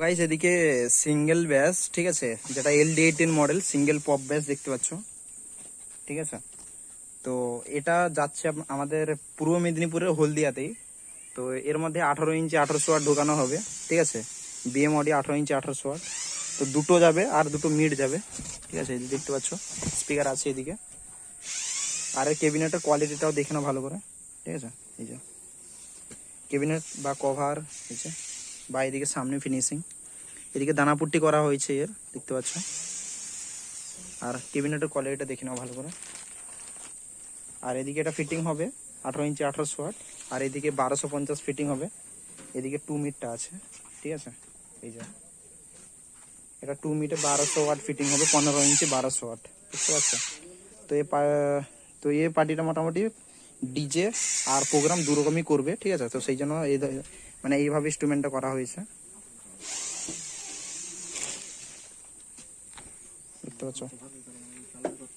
Guys এদিকে single ব্যাস ঠিক আছে? যেটা LD eighteen model single pop bass দেখতে পাচ্ছ। ঠিক আছে? তো এটা যাচ্ছে আমাদের পূর্ব মেদিনীপুরের হলদিয়াতেই। তো এর মধ্যে আঠারো ইঞ্চি আঠারোশো ওয়াট ঢোকানো হবে। ঠিক আছে? বিএম অডি আঠারো ইঞ্চি আঠারোশো ওয়াট তো দুটো যাবে আর দুটো মিড যাবে। ঠিক আছে? এই দেখতে পাচ্ছ স্পিকার আছে এদিকে। আর কেবিনেটের কোয়ালিটিটাও দেখে নাও ভালো করে। ঠিক আছে? এই যে। কেবিনেট বা কভার হয়েছে বা এদিকে সামনে ফিনিশিং এদিকে দানাপুট্টি করা হয়েছে এর, দেখতে পাচ্ছ? আর কেবিনেটের কোয়ালিটিটা দেখে নাও ভালো করে। আর এদিকে এটা ফিটিং হবে, আঠারো ইঞ্চি আঠারোশো ওয়াট আর এদিকে বারোশো পঞ্চাশ ফিটিং হবে। এদিকে টু মিটটা আছে, ঠিক আছে? এই যে। এটা টু মিটে বারোশো ওয়াট ফিটিং হবে, পনেরো ইঞ্চি, বারোশো ওয়াট বুঝতে পারছ? তো এ তো এই পার্টিটা মোটামুটি ডিজে আর প্রোগ্রাম দু রকমই করবে, ঠিক আছে? তো সেই জন্য এই মানে এইভাবে ইনস্ট্রুমেন্টটা করা হয়েছে।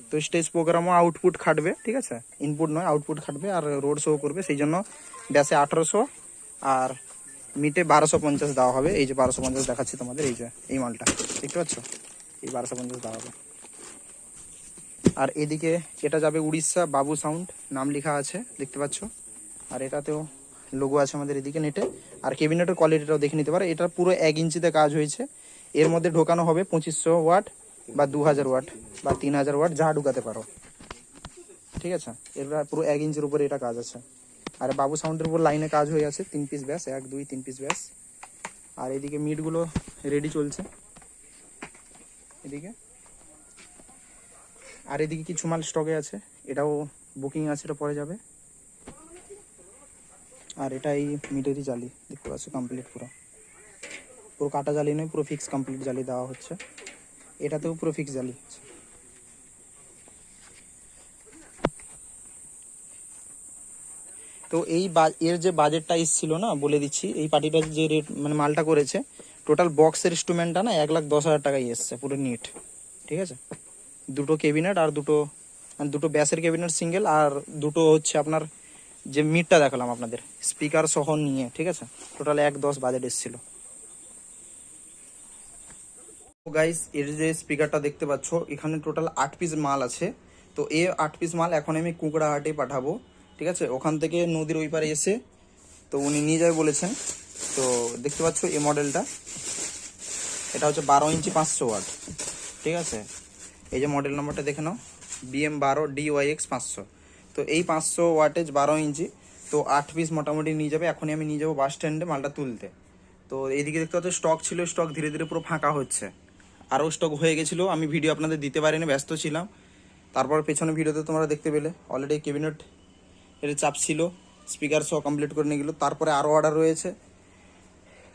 তো স্টেজ প্রোগ্রামও আউটপুট খাটবে, ঠিক আছে? ইনপুট নয় আউটপুট খাটবে আর রোড শো করবে, সেই জন্য ব্যাসে আঠারোশো আর মিটে বারোশো পঞ্চাশ দেওয়া হবে। এই যে বারোশো পঞ্চাশ দেখাচ্ছি তোমাদের, এই যে, এই মালটা, দেখতে পাচ্ছ? এই বারোশো পঞ্চাশ দেওয়া হবে। আর এদিকে এটা যাবে উড়িষ্যা বাবু সাউন্ড নাম লেখা আছে, দেখতে পাচ্ছ? আর এটাতেও লোগো আছে আমাদের এদিকে নেটে আর কেবিনেটের কোয়ালিটিটাও দেখে নিতে পারো। এটা পুরো এক ইঞ্চিতে কাজ হয়েছে। এর মধ্যে ঢোকানো হবে পঁচিশশো ওয়াট বা দু হাজার ওয়াট বা তিন হাজার ওয়াট, যা ঢুকাতে পারো। ঠিক আছে? এটা পুরো এক ইঞ্চের উপরে এটা কাজ আছে। আর বাবু সাউন্ডের উপর লাইনে কাজ হয়ে আছে। তিন পিস ব্যাস, এক, দুই, তিন পিস ব্যাস। আর এদিকে মিটগুলো রেডি চলছে। এদিকে? আর এদিকে কিছু মাল স্টকে আছে। এটাও বুকিং আছে, এটা পরে যাবে। আর এটা এই মিটারই জালি, দেখতে পাচ্ছ কমপ্লিট পুরো। পুরো কাটা জালি নয়, পুরো ফিক্স কমপ্লিট জালি দেওয়া হচ্ছে। এটাতেও পুরো ফিক্স জালি তো এই এর যে বাজেটটা এসেছিল না, বলে দিচ্ছি, এই পার্টিটা যে রেট মানে মালটা করেছে টোটাল বক্সের ইনস্ট্রুমেন্টটা না, এক লাখ দশ হাজার টাকাই এসছে, পুরো নিট ঠিক আছে? দুটো কেবিনেট আর দুটো মানে দুটো ব্যাসের কেবিনেট সিঙ্গেল আর দুটো হচ্ছে আপনার যে মিটটা দেখালাম আপনাদের। স্পিকার সহ নিয়ে, ঠিক আছে? টোটাল এক দশ বাজেট এসেছিল গাইস এর যে স্পিকারটা দেখতে পাচ্ছ, এখানে টোটাল আট পিস মাল আছে। তো এ আট পিস মাল এখন আমি কুকড়াহাটে পাঠাবো, ঠিক আছে? ওখান থেকে নদীর ওই পারে এসে, তো উনি নিয়ে যাবে বলেছেন। তো দেখতে পাচ্ছ এই মডেলটা এটা হচ্ছে বারো ইঞ্চি পাঁচশো ওয়াট, ঠিক আছে? এই যে মডেল নাম্বারটা দেখে নাও। বিএম বারো ডিওয়াই এক্স পাঁচশো। তো এই পাঁচশো ওয়াটেজ বারো ইঞ্চি, তো আট পিস মোটামুটি নিয়ে যাবে। এখনই আমি নিয়ে যাব বাস স্ট্যান্ডে মালটা তুলতে। তো এইদিকে দেখতে পাচ্ছ স্টক ছিল স্টক ধীরে ধীরে পুরো ফাঁকা হচ্ছে। আরও স্টক হয়ে গেছিল, আমি ভিডিও আপনাদের দিতে পারিনি, ব্যস্ত ছিলাম। তারপর পেছনে ভিডিওতে তোমরা দেখতে পেলে অলরেডি ক্যাবিনেট এর চাপ ছিল স্পিকার সহ কমপ্লিট করে নিয়ে গেলো। তারপরে আরও অর্ডার রয়েছে।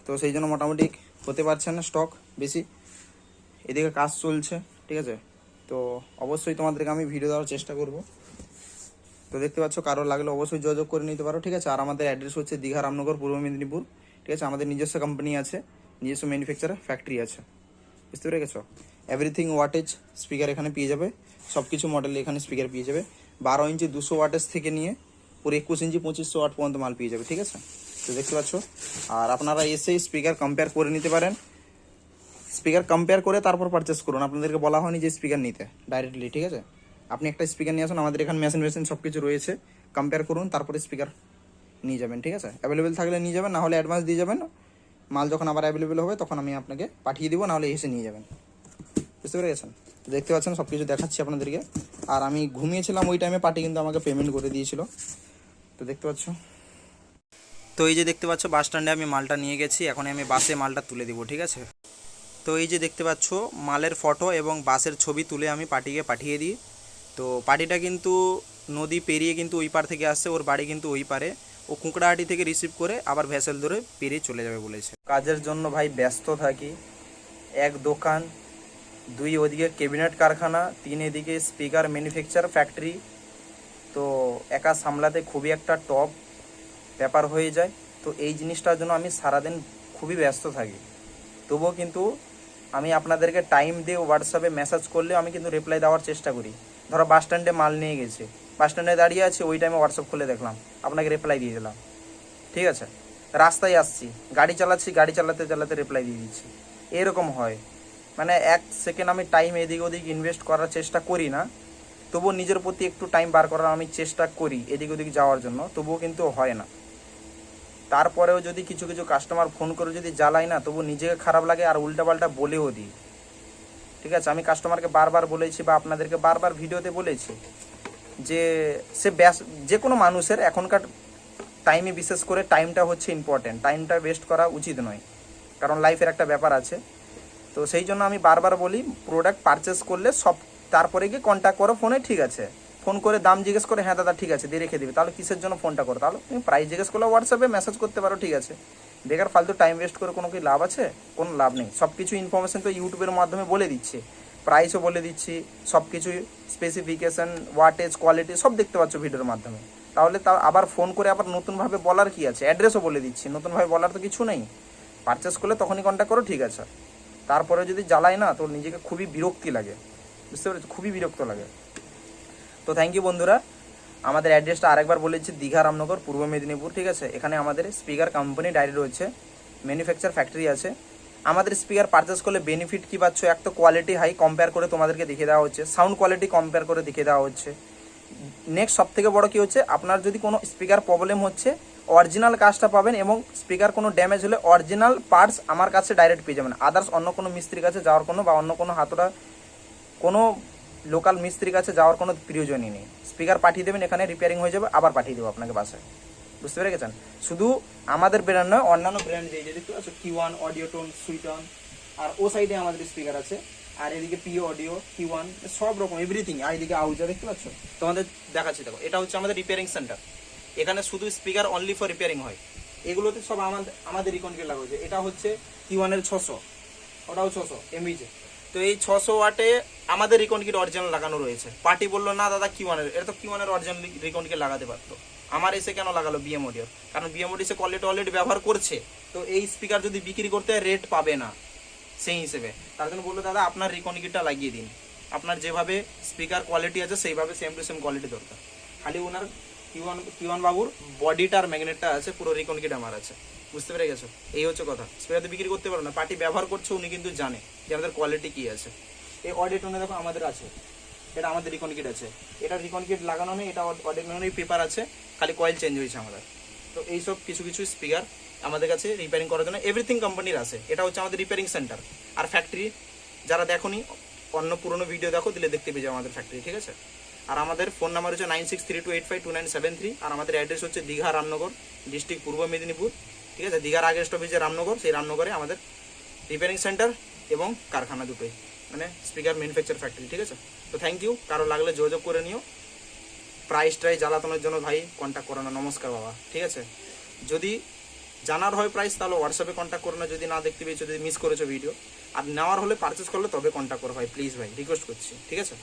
তো সেই জন্য মোটামুটি হতে পারছে না স্টক বেশি। এদিকে কাজ চলছে, ঠিক আছে? তো অবশ্যই তোমাদেরকে আমি ভিডিও দেওয়ার চেষ্টা করব। তো দেখতে পাচ্ছ, কারও লাগলে অবশ্যই যোগাযোগ করে নিতে পারো, ঠিক আছে? আর আমাদের অ্যাড্রেস হচ্ছে দীঘা রামনগর, পূর্ব মেদিনীপুর, ঠিক আছে? আমাদের নিজস্ব কোম্পানি আছে, নিজস্ব ম্যানুফ্যাকচারার ফ্যাক্টরি আছে। বুঝতে পেরে গেছো এভরিথিং ওয়াটেজ স্পিকার এখানে পেয়ে যাবে সব কিছু মডেল এখানে স্পিকার পেয়ে যাবে। বারো ইঞ্চি দুশো ওয়াটেজ থেকে নিয়ে পুরো একুশ ইঞ্চি পঁচিশশো ওয়াট পর্যন্ত মাল পেয়ে যাবে, ঠিক আছে? তো দেখতে পাচ্ছ? আর আপনারা এসে স্পিকার কম্পেয়ার করে নিতে পারেন। স্পিকার কম্পেয়ার করে তারপর পারচেস করুন। আপনাদেরকে বলা হয়নি যে স্পিকার নিতে ডাইরেক্টলি ঠিক আছে? আপনি একটা স্পিকার নিয়ে আসুন, আমাদের এখানে মেশিন মেশিন সব কিছু রয়েছে। কম্পেয়ার করুন, তারপরে স্পিকার নিয়ে যাবেন, ঠিক আছে? অ্যাভেলেবেল থাকলে নিয়ে যাবেন, না হলে অ্যাডভান্স দিয়ে যাবেন। মাল যখন আবার অ্যাভেলেবেল হবে, তখন আমি আপনাকে পাঠিয়ে দিব নাহলে এসে নিয়ে যাবেন। বুঝতে পেরে গেছেন দেখতে পাচ্ছেন সব কিছু দেখাচ্ছি আপনাদেরকে। আর আমি ঘুমিয়েছিলাম, ওই টাইমে পার্টি কিন্তু আমাকে পেমেন্ট করে দিয়েছিল। তো দেখতে পাচ্ছ? তো এই যে দেখতে পাচ্ছ বাস স্ট্যান্ডে আমি মালটা নিয়ে গেছি। এখন আমি বাসে মালটা তুলে দিব, ঠিক আছে? তো এই যে দেখতে পাচ্ছ, মালের ফটো এবং বাসের ছবি তুলে আমি পার্টিকে পাঠিয়ে দিই। তো পার্টিটা কিন্তু নদী পেরিয়ে কিন্তু ওই পার থেকে আসছে, ওর বাড়ি কিন্তু ওই পারে। ও কুঁকড়াহাটি থেকে রিসিভ করে আবার ভেসেল ধরে পেরিয়ে চলে যাবে বলেছে। কাজের জন্য ভাই ব্যস্ত থাকি। এক দোকান, দুই ওদিকে ক্যাবিনেট কারখানা, তিন এদিকে স্পিকার ম্যানুফ্যাকচার ফ্যাক্টরি তো একা সামলাতে খুবই একটা টপ ব্যাপার হয়ে যায়। তো এই জিনিসটার জন্য আমি সারাদিন খুবই ব্যস্ত থাকি। তবুও কিন্তু আমি আপনাদেরকে টাইম দিয়ে হোয়াটসঅ্যাপে মেসেজ করলে আমি কিন্তু রিপ্লাই দেওয়ার চেষ্টা করি। ধরো বাস স্ট্যান্ডে মাল নিয়ে গেছে। বাস স্ট্যান্ডে দাঁড়িয়ে আছে, ওই টাইমে হোয়াটসঅ্যাপ খুলে দেখলাম। আপনাকে রিপ্লাই দিয়ে দিলাম। ঠিক আছে? রাস্তায় আসছি, গাড়ি চালাচ্ছি, গাড়ি চালাতে চালাতে রিপ্লাই দিয়ে দিচ্ছি। এরকম হয়। মানে এক সেকেন্ড আমি টাইম এদিক ওদিক ইনভেস্ট করার চেষ্টা করি না। তবুও নিজের প্রতি একটু টাইম বার করার আমি চেষ্টা করি এদিক ওদিক যাওয়ার জন্য, তবুও কিন্তু হয় না। তারপরেও যদি কিছু কিছু কাস্টমার ফোন করে যদি জ্বালাই না তবু নিজেকে খারাপ লাগে আর উল্টাপাল্টা বলেও দিই। ঠিক আছে? আমি কাস্টমারকে বারবার বলেছি বা আপনাদেরকে বারবার ভিডিওতে বলেছি যে সে ব্যাস, যে কোনো মানুষের এখনকার টাইমে বিশেষ করে টাইমটা হচ্ছে ইম্পর্টেন্ট টাইমটা ওয়েস্ট করা উচিত নয়। কারণ লাইফের একটা ব্যাপার আছে। তো সেই জন্য আমি বারবার বলি প্রোডাক্ট পারচেস করলে সব, তারপরে গিয়ে কন্ট্যাক্ট করো ফোনে ঠিক আছে। ফোন করে দাম জিজ্ঞেস করে হ্যাঁ দাদা, ঠিক আছে, দিয়ে রেখে দিবে। তাহলে কিসের জন্য ফোনটা করো? তাহলে তুমি প্রাইস জিজ্ঞেস করলে হোয়াটসঅ্যাপে মেসেজ করতে পারো, ঠিক আছে। বেকার ফালতু টাইম ওয়েস্ট করে কোনো কি লাভ আছে? কোনো লাভ নেই। সব কিছু ইনফরমেশন তো ইউটিউবের মাধ্যমে বলে দিচ্ছে। প্রাইসও বলে দিচ্ছি। সব কিছু স্পেসিফিকেশন ওয়াটেজ কোয়ালিটি সব দেখতে পাচ্ছ ভিডিওর মাধ্যমে। তাহলে তা আবার ফোন করে আবার নতুনভাবে বলার কি আছে? অ্যাড্রেসও বলে দিচ্ছি। নতুনভাবে বলার তো কিছু নেই। পারচেস করলে তখনই কন্ট্যাক্ট করো, ঠিক আছে। তারপরে যদি জ্বালাই না, তো নিজেকে খুবই বিরক্তি লাগে। বুঝতে পেরেছ? খুবই বিরক্ত লাগে। তো থ্যাংক ইউ বন্ধুরা। আমাদের অ্যাড্রেসটা আরেকবার বলেছি দীঘা রামনগর, পূর্ব মেদিনীপুর, ঠিক আছে? এখানে আমাদের স্পিকার কোম্পানি ডাইরেক্ট রয়েছে ম্যানুফ্যাকচার ফ্যাক্টরি আছে। আমাদের স্পিকার পারচেস করলে বেনিফিট কী পাচ্ছ? এক তো কোয়ালিটি হাই কম্পেয়ার করে তোমাদেরকে দেখিয়ে দেওয়া হচ্ছে সাউন্ড কোয়ালিটি কম্পেয়ার করে দেখিয়ে দেওয়া হচ্ছে। নেক্সট সব থেকে বড় কী হচ্ছে? আপনার যদি কোনো স্পিকার প্রবলেম হচ্ছে অরিজিনাল কাজটা পাবেন এবং স্পিকার কোনো ড্যামেজ হলে অরিজিনাল পার্টস আমার কাছে ডাইরেক্ট পেয়ে যাবেন। আদার্স অন্য কোনো মিস্ত্রির কাছে যাওয়ার কোনো বা অন্য কোনো হাতটা কোনো লোকাল মিস্ত্রির কাছে যাওয়ার কোনো প্রয়োজনই নেই। স্পিকার পাঠিয়ে দেবেন, এখানে রিপেয়ারিং হয়ে যাবে, আবার পাঠিয়ে দেবো আপনাকে বাসে। বুঝতে পেরে গেছেন? শুধু আমাদের ব্র্যান্ড নয়, অন্যান্য ব্র্যান্ড দিয়ে দেখতে পাচ্ছ কি ওয়ান অডিও টোন সুইটন আর ও সাইডে আমাদের স্পিকার আছে। আর এদিকে পিও অডিও কি ওয়ান সব রকম এভরিথিং আর এদিকে আউজা দেখতে পাচ্ছ? তোমাদের দেখাচ্ছি, দেখো, এটা হচ্ছে আমাদের রিপেয়ারিং সেন্টার এখানে শুধু স্পিকার অনলি ফর রিপেয়ারিং হয়। এগুলোতে সব আমাদের আমাদের রিকনকে লাগা হয়েছে। এটা হচ্ছে কি ওয়ানের ছশো। ওটাও ছশো এমবিজে তো এই ছশো ওয়াটে আমাদের রিকন কিট অরিজিনাল লাগানো রয়েছে। পার্টি বলল, না দাদা কি ওয়ানের এটা তো কি ওয়ানের অরিজিনাল রিকন কিট লাগাতে পারতো। আমার এসে কেন লাগালো বিএম অডিওর কারণ বিএম অডিও সে কোয়ালিটি অলরেডি ব্যবহার করছে। তো এই স্পিকার যদি বিক্রি করতে রেট পাবে না, সেই হিসেবে। তার জন্য বলল, দাদা, আপনার রিকন কিটটা লাগিয়ে দিন। আপনার যেভাবে স্পিকার কোয়ালিটি আছে, সেইভাবে সেম টু সেম কোয়ালিটি দরকার। খালি ওনার কিওয়ান কিওয়ান বাবুর আর ম্যাগনেটটা আছে, পুরো রিকন কিট আমার আছে। বুঝতে পেরে গেছো? এই হচ্ছে কথা। স্পিকার তো বিক্রি করতে পারো না। পার্টি ব্যবহার করছে, উনি কিন্তু জানে যে আমাদের কোয়ালিটি কী আছে। এই অডিটোনে দেখো আমাদের আছে। এটা আমাদের রিকন কিট আছে। এটা রিকন কিট লাগানো নেই, এটা অডিট অডিটোনের পেপার আছে। খালি কয়েল চেঞ্জ হয়েছে আমাদের। তো এইসব কিছু কিছু স্পিকার আমাদের কাছে রিপেয়ারিং করার জন্য এভরিথিং কোম্পানির আছে। এটা হচ্ছে আমাদের রিপেয়ারিং সেন্টার আর ফ্যাক্টরি যারা দেখোনি, অন্য পুরনো ভিডিও দেখো, দিলে দেখতে পেয়ে যাও আমাদের ফ্যাক্টরি ঠিক আছে? আর আমাদের ফোন নাম্বার হচ্ছে nine six three two eight five two nine seven three আর আমাদের অ্যাড্রেস হচ্ছে দীঘা রামনগর ডিস্ট্রিক্ট পূর্ব মেদিনীপুর। ঠিক আছে? দীঘার আগের স্টপেজ যে রামনগর, সেই রামনগরে আমাদের রিপেয়ারিং সেন্টার এবং কারখানা দুটোই মানে স্পিকার ম্যানুফ্যাকচার ফ্যাক্টরি ঠিক আছে? তো থ্যাংক ইউ কারও লাগলে যোগাযোগ করে নিও। প্রাইস ট্রাই জ্বালাতনের জন্য ভাই কন্ট্যাক্ট করো না। নমস্কার বাবা, ঠিক আছে? যদি জানার হয় প্রাইস তাহলে হোয়াটসঅ্যাপে কন্ট্যাক্ট করো না। যদি না দেখতে পেয়েছ, যদি মিস করেছ ভিডিও আর নেওয়ার হলে পারচেস করলে তবে কন্ট্যাক্ট করো ভাই প্লিজ ভাই রিকোয়েস্ট করছি, ঠিক আছে?